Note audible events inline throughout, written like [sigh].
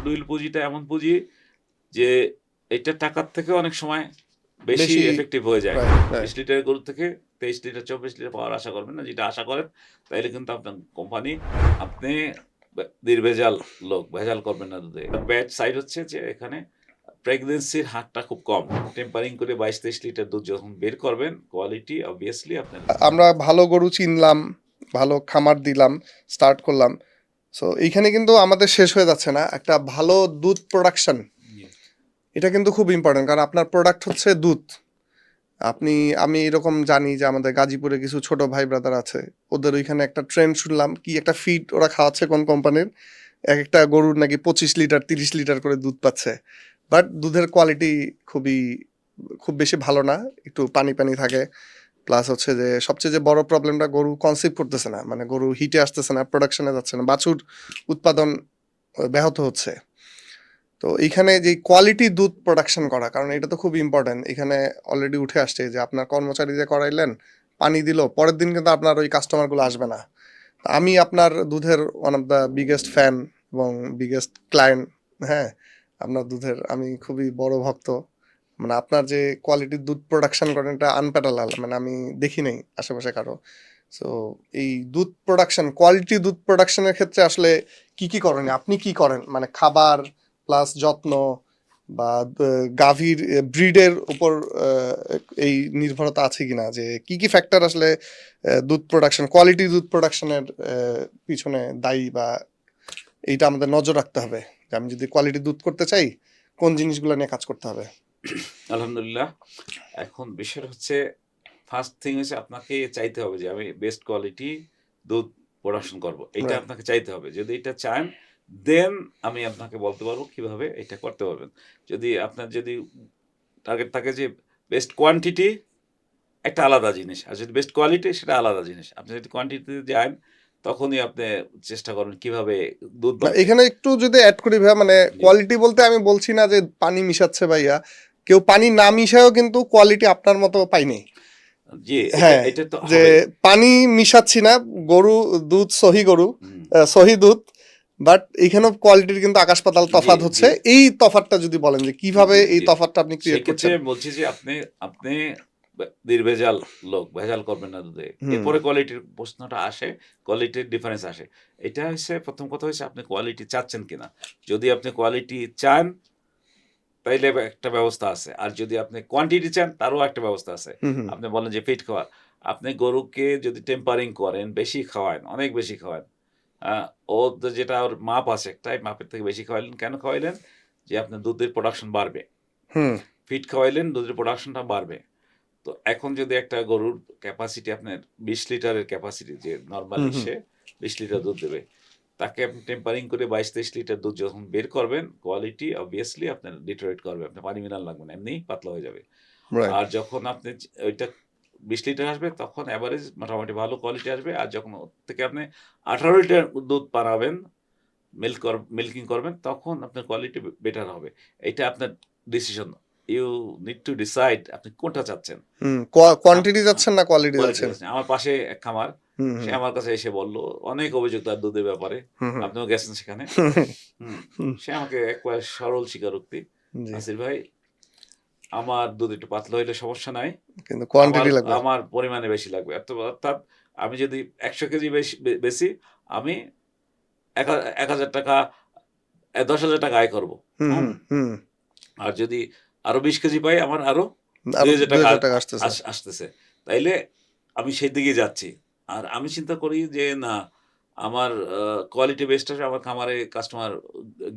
Goodwill পুঁজিটা এমন পুঁজি যে এটা টাকার থেকে অনেক সময় বেশি এফেক্টিভ হয়ে যায়. বিশ লিটারের গরু থেকে তেইশ লিটার চব্বিশ লিটার পাওয়ার আশা করবেন না যেটা আশা করেন তাইলে কিন্তু আপনার কোম্পানি আপনি নির্ভেজাল লোক ভেজাল করবেন না দুধে। ব্যাড সাইড হচ্ছে যে এখানে প্রেগনেন্সির হারটা খুব কম। টেম্পারিং করে বাইশ তেইশ লিটার দুধ যখন বের করবেন কোয়ালিটি অবভিয়াসলি আপনার আমরা ভালো গরু চিনলাম ভালো খামার দিলাম স্টার্ট করলাম। সো এইখানে কিন্তু আমাদের শেষ হয়ে যাচ্ছে না। একটা ভালো দুধ প্রোডাকশন এটা কিন্তু খুব ইম্পর্টেন্ট কারণ আপনার প্রোডাক্ট হচ্ছে দুধ। আপনি আমি এরকম জানি যে আমাদের গাজীপুরে কিছু ছোট ভাই ব্রাদার আছে। ওদের ওইখানে একটা ট্রেন্ড শুনলাম কি একটা ফিড ওরা খাওয়াচ্ছে কোন কোম্পানির এক একটা গরুর নাকি পঁচিশ লিটার তিরিশ লিটার করে দুধ পাচ্ছে। বাট দুধের কোয়ালিটি খুবই খুব বেশি ভালো না। একটু পানি পানি থাকে। প্লাস হচ্ছে যে সবচেয়ে যে বড় প্রবলেমটা গরু কনসিভ করতেছে না মানে গরু হিটে আসতেছে না প্রোডাকশনে যাচ্ছে না, বাছুর উৎপাদন ব্যাহত হচ্ছে। তো এইখানে যে কোয়ালিটি দুধ প্রোডাকশন করা, কারণ এটা তো খুব ইম্পর্টেন্ট এখানে অলরেডি উঠে আসছে যে আপনার কর্মচারী যে করাইলেন, পানি দিল, পরের দিন কিন্তু আপনার ওই কাস্টমারগুলো আসবে না। আমি আপনার দুধের one of the biggest fan এবং বিগেস্ট ক্লায়েন্ট হ্যাঁ আপনার দুধের আমি খুবই বড় ভক্ত। মানে আপনার যে কোয়ালিটির দুধ প্রোডাকশন করেন এটা আনপ্যারালাল মানে আমি দেখি নাই আশেপাশে কারও। সো এই দুধ প্রোডাকশন কোয়ালিটি দুধ প্রোডাকশনের ক্ষেত্রে আসলে কি কি করেন? আপনি কি করেন? মানে খাবার প্লাস যত্ন বা গাভীর ব্রিডের উপর এই নির্ভরতা আছে কিনা? যে কি কি ফ্যাক্টর আসলে দুধ প্রোডাকশন কোয়ালিটি দুধ প্রোডাকশনের পিছনে দায়ী বা এইটা আমাদের নজর রাখতে হবে। যে আমি যদি কোয়ালিটি দুধ করতে চাই, কোন জিনিসগুলো নিয়ে কাজ করতে হবে? আলহামদুলিল্লাহ। এখন বিষয় হচ্ছে ফার্স্ট থিং হচ্ছে আপনাকে চাইতে হবে যে আমি বেস্ট কোয়ালিটি দুধ প্রোডাকশন করব। এটা আপনাকে চাইতে হবে। যদি এটা চান দেন আমি আপনাকে বলতে পারব কীভাবে এটা করতে পারবেন। যদি আপনার যদি টার্গেট থাকে যে বেস্ট কোয়ান্টিটি একটা আলাদা জিনিস। আর যদি বেস্ট কোয়ালিটি সেটা আলাদা জিনিস। আপনি যদি কোয়ান্টিটিতে যান তখনই আপনি চেষ্টা করবেন কীভাবে দুধ এখানে একটু যদি অ্যাড করি ভাইয়া মানে কোয়ালিটি বলতে আমি বলছি না যে পানি মিশাচ্ছে ভাইয়া। কেউ পানি না মিশায়ও কিন্তু কোয়ালিটি আপনার মতো পাইনি। হ্যাঁ, যে পানি মিশাচ্ছি না গরু দুধ সহি গরু। সহি দুধ বাট এইখানেও কোয়ালিটির কিন্তু আকাশ পাতাল তফাৎ জি, হচ্ছে। এই তফাৎটা যদি বলেন যে কীভাবে এই জি। তফাৎটা আপনি ক্রিয়েট করছেন। বলছি যে আপনি আপনি নির্ভেজাল লোক ভেজাল করবেন না দুধে। এরপরে কোয়ালিটির প্রশ্নটা আসে কোয়ালিটির ডিফারেন্স আসে। এটা হচ্ছে প্রথম কথা হচ্ছে আপনি কোয়ালিটি চাচ্ছেন কিনা। যদি আপনি কোয়ালিটি চান তাইলে একটা ব্যবস্থা আছে। আর যদি আপনি কোয়ান্টিটি চান তারও একটা ব্যবস্থা আছে। আপনি বলেন যে ফিট খাওয়া আপনি গরুকে যদি টেম্পারিং করেন বেশি খাওয়ান অনেক বেশি খাওয়ান ও যেটা ওর মাপ আছে একটা এই মাপের থেকে বেশি খাওয়াইলেন কেন খাওয়াইলেন? যে আপনার দুধের প্রোডাকশন বাড়বে। ফিট খাওয়াইলেন দুধের প্রোডাকশনটা বাড়বে। তো এখন যদি একটা গরুর ক্যাপাসিটি আপনার বিশ লিটারের ক্যাপাসিটি যে নর্মালি। সে বিশ লিটার দুধ দেবে তাকে আপনি টেম্পারিং করে বাইশ তেইশ লিটার দুধ যখন বের করবেন কোয়ালিটি অবভিয়াসলি আপনার ডিটোরেট করবে আপনার পানি মিনাল লাগবে না এমনি পাতলা হয়ে যাবে। আর যখন আপনি ওইটা বিশ লিটার আসবে তখন অ্যাভারেজ মোটামুটি ভালো কোয়ালিটি আসবে। আর যখন ওর থেকে আপনি আঠারো লিটার দুধ পারাবেন মিল্ক মিল্কিং করবেন তখন আপনার কোয়ালিটি বেটার হবে। এটা আপনার decision you need to decide আপনি কোনটা চাচ্ছেন। কোয়ান্টিটি যাচ্ছেন না কোয়ালিটি চাচ্ছেন। আমার পাশে এক খামার সে আমার কাছে এসে বলল অনেক অভিযোগ তার দুধের ব্যাপারে। আপনিও গেছেন সেখানে। সে আমাকে একবার সরল স্বীকারোক্তি। নাসির ভাই আমার দুধ একটু পাতলা হইলে সমস্যা নাই। কিন্তু কোয়ান্টিটি লাগবে। আমার পরিমাণে বেশি লাগবে। অর্থ- অর্থাৎ আমি যদি একশো কেজি বেশি বেশি আমি এক হাজার টাকা দশ হাজার টাকা আয় করব। আর যদি আরও বিশ কেজি পাই আমার আরও আরও দুই হাজার দুই টাকা আসতেছে। তাইলে আমি সেই দিকে যাচ্ছি। আর আমি চিন্তা করি যে না আমার কোয়ালিটি বেস্ট আসবে আমার খামারে কাস্টমার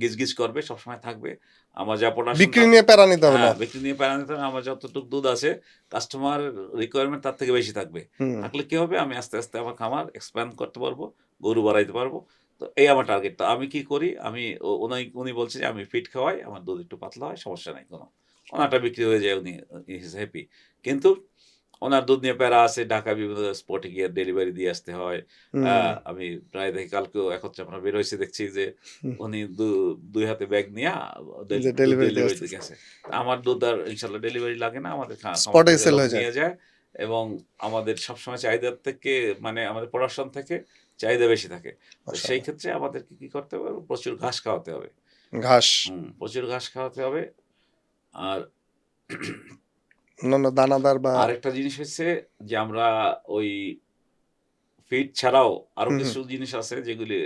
গিজ গিজ করবে সবসময় থাকবে। আমার যা প্রোডাকশন বিক্রি নিয়ে প্যারা নিতে হবে হ্যাঁ, বিক্রি নিয়ে প্যারা নিতে হবে আমার যতটুকু দুধ আছে কাস্টমার রিকোয়ারমেন্ট তার থেকে বেশি থাকবে। থাকলে কি হবে? আমি আস্তে আস্তে আমার খামার এক্সপ্যান্ড করতে পারব গরু বাড়াইতে পারব। তো এই আমার টার্গেট তো আমি কি করি? আমি উনি বলছে যে আমি ফিট খাওয়াই আমার দুধ একটু পাতলা হয় সমস্যা নাই কোনো। ওনারটা বিক্রি হয়ে যায় উনি ইজ হ্যাপি কিন্তু ওনার দুধ নিয়ে প্যারা আছে ঢাকা বিভিন্ন স্পটে গিয়ে ডেলিভারি দিয়ে আসতে হয়। আমি প্রায় দেখি কালকেও এক হচ্ছে আমরা বের হয়েছে দেখছি যে উনি দুই হাতে ব্যাগ নিয়ে ডেলিভারি গেছে আমার দুধ আর ইনশাল্লাহ ডেলিভারি লাগে না আমাদের হয়ে যায়। এবং আমাদের সবসময় চাহিদার থেকে মানে আমাদের প্রোডাকশন থেকে চাহিদা বেশি থাকে। সেই ক্ষেত্রে আমাদেরকে কি করতে হবে? প্রচুর ঘাস খাওয়াতে হবে। ঘাস। প্রচুর ঘাস খাওয়াতে হবে। আর অন্যান্য দানাদার বা আরেকটা জিনিস হচ্ছে যে আমরা ওই ফিড ছাড়াও আরও। কিছু জিনিস আছে যেগুলি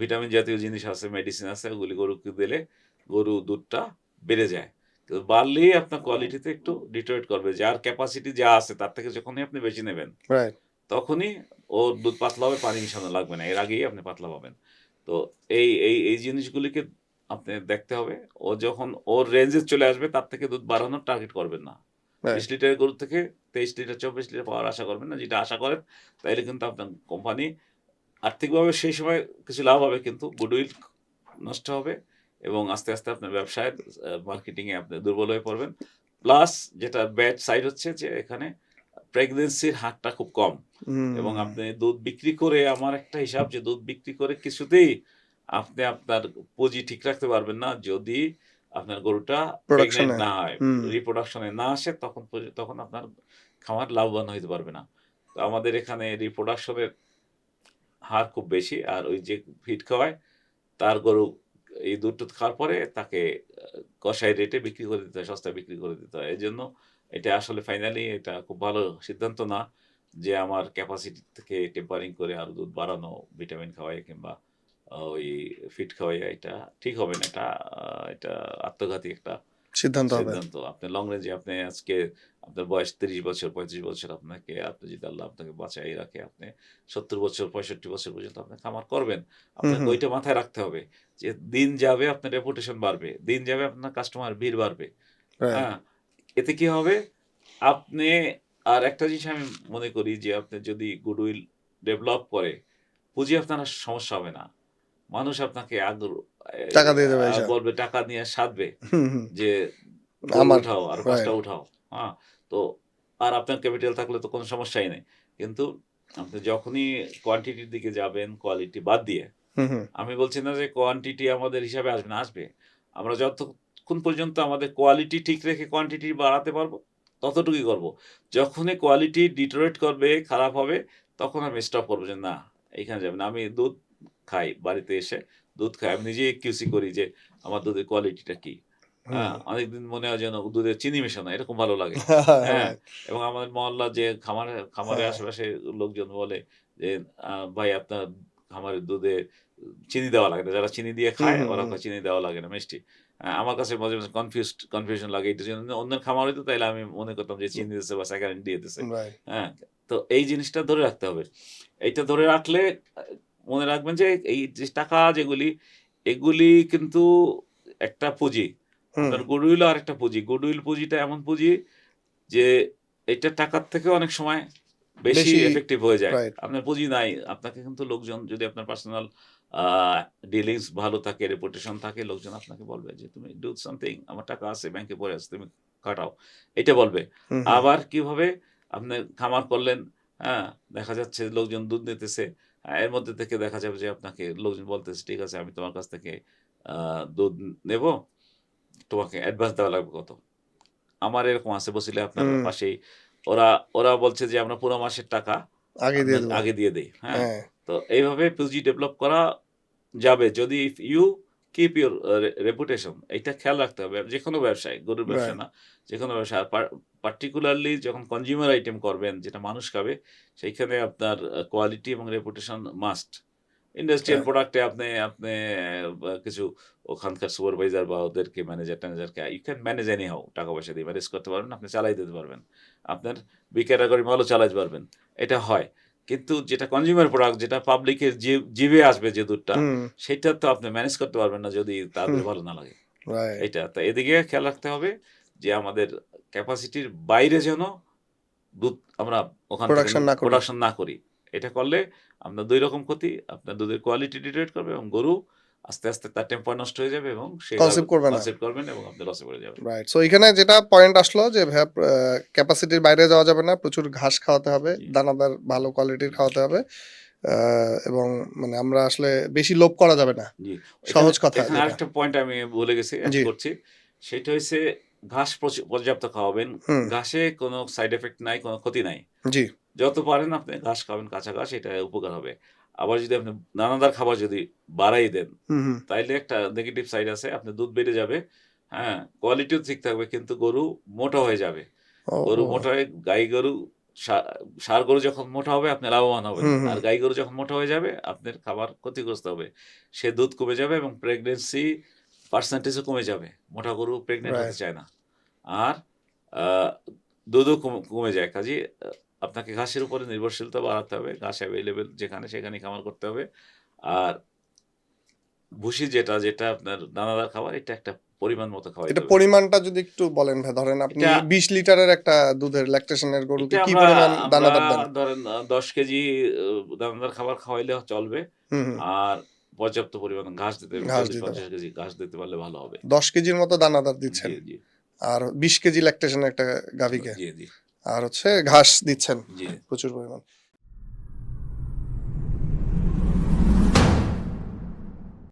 ভিটামিন জাতীয় জিনিস আছে মেডিসিন আছে ওগুলি গরুকে দিলে গরু দুধটা বেড়ে যায়। কিন্তু বাড়লেই আপনার কোয়ালিটিতে একটু ডিটোরেট করবে। যার ক্যাপাসিটি যা আছে তার থেকে যখনই আপনি বেশি নেবেন তখনই ওর দুধ পাতলা হবে পানি মিশানো লাগবে না। এর আগেই আপনি পাতলা পাবেন। তো এই এই এই জিনিসগুলিকে আপনি দেখতে হবে। ও যখন ওর রেঞ্জে চলে আসবে তার থেকে দুধ বাড়ানোর টার্গেট করবেন না। বিশ লিটারের গরু থেকে তেইশ লিটার চব্বিশ লিটার পাওয়ার আশা করবেন না। যেটা আশা করেন তাইলে কিন্তু আপনার কোম্পানি আর্থিকভাবে সেই সময় কিছু লাভ হবে কিন্তু গুডউইল নষ্ট হবে এবং আস্তে আস্তে আপনার ব্যবসায় মার্কেটিংয়ে আপনি দুর্বল হয়ে পড়বেন। প্লাস যেটা ব্যাড সাইড হচ্ছে যে এখানে প্রেগনেন্সির হারটা খুব কম। এবং আপনি দুধ বিক্রি করে আমার একটা হিসাব যে দুধ বিক্রি করে কিছুতেই আপনি আপনার পুঁজি ঠিক রাখতে পারবেন না যদি আপনার গরুটা প্রেগনেন্ট না হয় রিপ্রোডাকশনে না আসে তখন তখন আপনার খামার লাভবান হইতে পারবে না। তো আমাদের এখানে রিপ্রোডাকশনের হার খুব বেশি আর ওই যে ফিট খাওয়ায় তার গরু এই দুধ টুধ খাওয়ার পরে তাকে কষাই রেটে বিক্রি করে দিতে হয় সস্তায় বিক্রি করে দিতে হয়। এই জন্য এটা আসলে ফাইনালি এটা খুব ভালো সিদ্ধান্ত না যে আমার ক্যাপাসিটি থেকে টেম্পারিং করে আরও দুধ বাড়ানো ভিটামিন খাওয়াই কিংবা ওই ফিট খাওয়াই এটা ঠিক হবে না এটা এটা আত্মঘাতী একটা সিদ্ধান্ত হবে। সিদ্ধান্ত। আপনি লং রেঞ্জে আপনি আজকে আপনার বয়স তিরিশ বছর পঁয়ত্রিশ বছর আপনাকে আপনি যদি আল্লাহ আপনাকে বাঁচাই রাখে আপনি সত্তর বছর পঁয়ষট্টি বছর পর্যন্ত আপনি খামার করবেন। আপনাকে ওইটা মাথায় রাখতে হবে যে দিন যাবে আপনার রেপুটেশন বাড়বে দিন যাবে আপনার কাস্টমার ভিড় বাড়বে। হ্যাঁ এতে কি হবে? আপনি আর একটা জিনিস আমি মনে করি যে আপনি যদি গুডউইল ডেভেলপ করে পুঁজি আপনার সমস্যা হবে না। মানুষ আপনাকে আগ্রহ টাকা দিয়ে দেবে বলবে টাকা নিয়ে সাধবে। যে আমার- উঠাও আর পাঁচটা উঠাও হ্যাঁ? তো আর আপনার ক্যাপিটাল থাকলে তো কোনো সমস্যাই নেই। কিন্তু আপনি যখনই কোয়ান্টিটির দিকে যাবেন কোয়ালিটি বাদ দিয়ে। আমি বলছি না যে কোয়ান্টিটি আমাদের হিসাবে আসবে না আসবে। আমরা যতক্ষণ পর্যন্ত আমাদের কোয়ালিটি ঠিক রেখে কোয়ান্টিটি বাড়াতে পারব ততটুকুই করব। যখনই কোয়ালিটি ডিটোরেট করবে খারাপ হবে তখন আমি স্টপ করব যে না এখানে যাবে না। আমি দুধ খাই বাড়িতে এসে দুধ খাই। আমি নিজেই কিউসি করি যে আমার দুধের কোয়ালিটিটা কি? হ্যাঁ অনেকদিন মনে হয় যেন দুধের চিনি মেশানো এরকম ভালো লাগে। [laughs] হ্যাঁ এবং আমাদের মহল্লা যে খামারে খামারে হ্যাঁ। আশেপাশে লোকজন বলে যে ভাই আপনার খামারের দুধে চিনি দেওয়া লাগে না। যারা চিনি দিয়ে খায় ওরা। চিনি দেওয়া লাগে না মিষ্টি। আমার কাছে মাঝে মাঝে কনফিউজ কনফিউশন লাগে। এটা জন্য অন্যের খামার হইতো তাইলে আমি মনে করতাম যে চিনি দিতেছে বা স্যাকারিন দিয়ে দিতেছে। হ্যাঁ তো এই জিনিসটা ধরে রাখতে হবে। এইটা ধরে রাখলে মনে রাখবেন যে এই যে টাকা যেগুলি এগুলি কিন্তু একটা পুঁজি। আপনার গুডউইল আর একটা পুঁজি। গুডউইল পুঁজিটা এমন পুঁজি যে এটা টাকার থেকে অনেক সময় বেশি এফেক্টিভ হয়ে যায়। আপনার পুঁজি নাই আপনাকে কিন্তু লোকজন যদি আপনার পার্সোনাল ডিলিংস ভালো থাকে রেপুটেশন থাকে লোকজন আপনাকে বলবে যে তুমি ডু সামথিং আমার টাকা আছে ব্যাংকে পড়ে আছে তুমি কাটাও এটা বলবে। আবার কীভাবে আপনি খামার করলেন হ্যাঁ দেখা যাচ্ছে লোকজন দুধ নিতেছে এর মধ্যে থেকে দেখা যাবে যে আপনাকে লোকজন বলতেছে ঠিক আছে আমি তোমার কাছ থেকে দুধ নেব তোমাকে অ্যাডভান্স দেওয়া লাগবে কত? আমার এরকম আছে বসিলে আপনার। পাশেই। ওরা ওরা বলছে যে আমরা পুরো মাসের টাকা আগে দিয়ে আগে দিয়ে দেই হ্যাঁ। হ্যাঁ। তো এইভাবে পুঁজি ডেভেলপ করা যাবে। যদি ইউ কিপ ইউর রেপুটেশন এটা খেয়াল রাখতে হবে। যে কোনো ব্যবসায় গরুর ব্যবসা না যে কোনো ব্যবসা পার্টিকুলারলি যখন কনজিউমার আইটেম করবেন যেটা মানুষ খাবে সেইখানে আপনার কোয়ালিটি এবং রেপুটেশন মাস্ট ইন্ডাস্ট্রিয়াল প্রোডাক্টে আপনি আপনি কিছু ওখানকার সুপারভাইজার বা ওদেরকে ম্যানেজার ট্যানেজারকে you can manage anyhow টাকা পয়সা দিয়ে ম্যানেজ করতে পারবেন আপনি চালাই দিতে পারবেন। আপনার বি ক্যাটাগরি মালও চালাতে পারবেন। এটা হয়। কিন্তু যেটা কনজিউমার প্রোডাক্ট যেটা পাবলিকের জিভে আসবে যে দুধটা সেটা তো আপনি ম্যানেজ করতে পারবেন না যদি তাদের ভালো না লাগে। এটা তো এদিকে খেয়াল রাখতে হবে যে আমাদের ক্যাপাসিটির বাইরে যেন দুধ আমরা ওখানে প্রোডাকশন না করি। প্রোডাকশন না করি। এটা করলে আপনার দুই রকম ক্ষতি আপনার দুধের কোয়ালিটি ডিটেক্ট করবে এবং গরু আস্তে আস্তে তার টেম্পার নষ্ট হয়ে যাবে এবং সে Concept করবে না। কনসেপ্ট করবেন এবং আপনি লসে পড়ে যাবেন। রাইট সো এখানে যেটা পয়েন্ট আসলো যে ক্যাপাসিটির বাইরে যাওয়া যাবে না প্রচুর ঘাস খাওয়াতে হবে দানাদার ভালো কোয়ালিটির খাওয়াতে হবে এবং মানে আমরা আসলে বেশি লোভ করা যাবে না। সহজ কথা। আরেকটা পয়েন্ট আমি ভুলে গেছি করছি। সেটা হচ্ছে ঘাস পর্যাপ্ত খাওয়াবেন। ঘাসে কোনো সাইড এফেক্ট নাই কোনো ক্ষতি নাই। জি। যত পারেন আপনি ঘাস খাবেন কাঁচা ঘাস এটা উপকার হবে। আবার যদি আপনি দানাদার খাবার যদি বাড়াই দেন তাইলে একটা নেগেটিভ সাইড আছে আপনি দুধ বেড়ে যাবে হ্যাঁ কোয়ালিটিও ঠিক থাকবে কিন্তু গরু মোটা হয়ে যাবে। গরু মোটা হয়ে গাই গরু সার গরু যখন মোটা হবে আপনি লাভবান হুম। আর গাই গরু যখন মোটা হয়ে যাবে আপনার খাবার ক্ষতিগ্রস্ত হবে। সে দুধ কমে যাবে এবং প্রেগনেন্সি পার্সেন্টেজও কমে যাবে। মোটা গরু প্রেগনেন্ট হতে চায় না। আর দুধও কমে যায়। কাজে আপনাকে ঘাসের উপরে নির্ভরশীলতা বাড়াতে হবে ঘাস অ্যাভেলেবেল যেখানে সেখানে খামার করতে হবে। আর ভুসি যেটা যেটা আপনার দানাদার খাবার এটা একটা পরিমাণ মতো খাওয়াই এটা পরিমাণটা যদি একটু বলেন ভাই ধরেন আপনি এটা- বিশ লিটারের একটা দুধের ল্যাকটেশনের গরুকে কি পরিমাণ দানাদার দেন? ধরেন আহ, দশ কেজি দানাদার খাবার খাওয়াইলে চলবে। আর পর্যাপ্ত পরিমাণ ঘাস দিতে পঞ্চাশ কেজি ঘাস দিতে পারলে ভালো হবে। দশ কেজির মতো দানাদার দিচ্ছেন। আর বিশ কেজি ল্যাকটেশনের একটা গাভিকে? জি জি। আর হচ্ছে ঘাস দিচ্ছেন প্রচুর পরিমাণ।